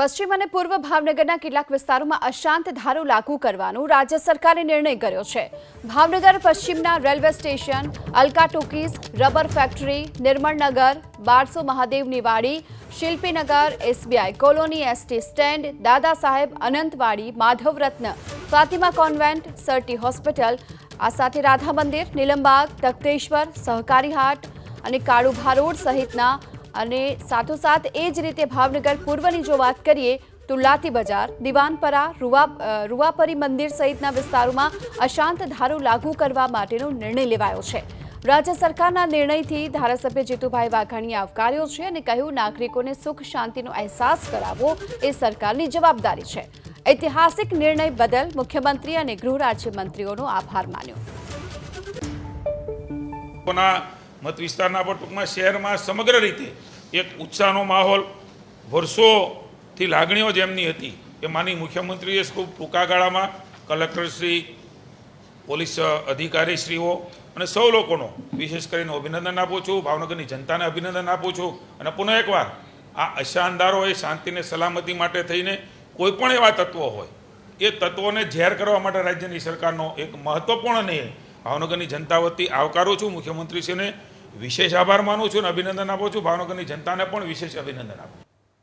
પશ્ચિમ અને પૂર્વ ભાવનગરના કેટલાક વિસ્તારોમાં અશાંત ધારો લાગુ કરવાનો રાજ્ય સરકારે નિર્ણય કર્યો છે. ભાવનગર, પશ્ચિમના railway station, Alka talkies rubber factory, Nirmalnagar, બારસો મહાદેવની વાડી Shilpinagar, SBI colony, ST stand, Dada Saheb, Anantwadi, Madhavratna, Fatima convent, sir T hospital, આ સાથે રાધા મંદિર, નીલમબાગ, તખતેશ્વર, સહકારી હાટ અને કાળુભા રોડ સહિતના અને સાથોસાથ એ જ રીતે ભાવનગર પૂર્વની જો વાત કરીએ તો લાતી બજાર, દિવાનપરા, રૂવા રૂવાપરી મંદિર સહિતના વિસ્તારોમાં અશાંત ધારો લાગુ કરવા માટેનો નિર્ણય લેવાયો છે. રાજ્ય સરકારના નિર્ણયથી ધારાસભ્ય જીતુભાઈ વાઘાણીએ આવકાર્યો છે અને કહ્યું, નાગરિકોને સુખ, શાંતિનો અહેસાસ કરાવવો એ સરકારની જવાબદારી છે. ઐતિહાસિક નિર્ણય બદલ મુખ્યમંત્રી અને ગૃહ રાજ્યમંત્રીઓનો આભાર માન્યો. મત વિસ્તારના પર ટૂંકમાં શહેરમાં સમગ્ર રીતે એક ઉત્સાહનો માહોલ વર્ષોથી લાગણીઓ જેમની હતી એ માની મુખ્યમંત્રીએ ખૂબ ટૂંકા ગાળામાં કલેક્ટરશ્રી, પોલીસ અધિકારીશ્રીઓ અને સૌ લોકોનો વિશેષ કરીને અભિનંદન આપું છું, ભાવનગરની જનતાને અભિનંદન આપું છું અને પુનઃ એકવાર આ અશાનદારોએ શાંતિને સલામતી માટે થઈને કોઈ પણ એવા તત્વો હોય, એ તત્વોને ઝેર કરવા માટે રાજ્યની સરકારનો એક મહત્વપૂર્ણ નિર્ણય ભાવનગરની જનતા વતી આવકારું છું. મુખ્યમંત્રીશ્રીને વિશેષ આભાર માનું છું અને અભિનંદન આપું છું. ભાવનગરની જનતાને પણ વિશેષ અભિનંદન આપું